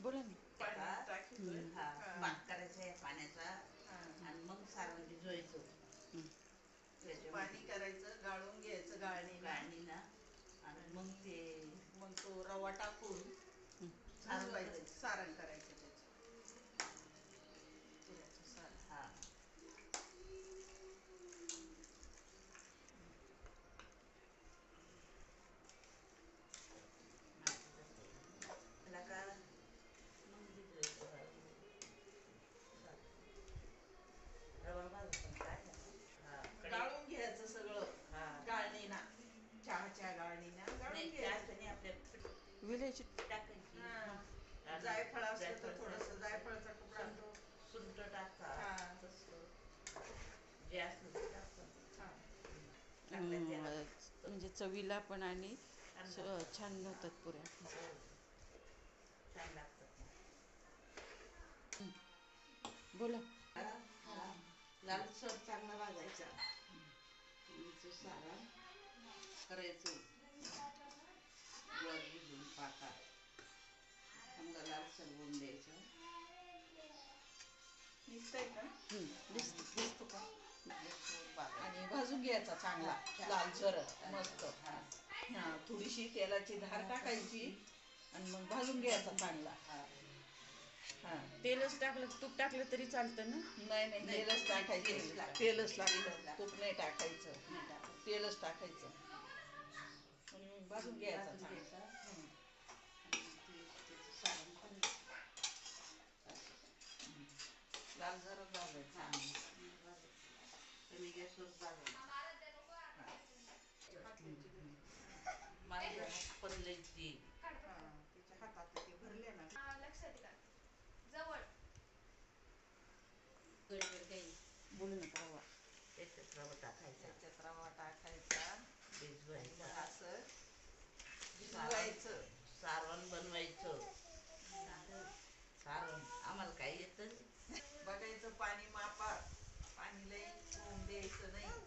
बोला ना. पाक करायचं आहे पाण्याचा आणि मग सारवणी जोयतो पाणी करायचं गाळून घ्यायचं गाळणी गाळणीला. आणि मग ते मग तो रवा टाकून सारवायचं टाकायची हा. जायफळ असलं तर जायफळाचं थोडस जायफळाचा तुकडा हा. टाकतात जे असलं हा. म्हणजे चवीला पण आणि छान होतात पुऱ्या. हो. छान लागतात बोला. लालसर चांगला भाजायचा. मिरचं सारण. करायचं. होऊन द्यायचं निघतंय का दिसतं. दिसतो का गॅसवर भाजायचं. आणि भाजून घ्यायचा चांगला लाल जर मस्त. हा. थोडीशी तेलाची धार टाकायची आणि मग भाजून घ्यायचा चांगला. हा. तेलच टाकलं तूप टाकलं तरी चालतं ना? नाही नाही तेलच तेल टाकायचं. तेलच लागतं. तूप नाही टाकायचं. तेलच टाकायचं. भाजून घ्यायचा चांगला. त्याच्यात रवा टाकायचा. त्याच्यात रवा टाकायचा. भिजवायचा. असं भिजवायचं. सारण बनवायचं. सारण. आम्हाला काय येतं बघायचं पाणी मापा पाणी लई होऊन द्यायचं नाही.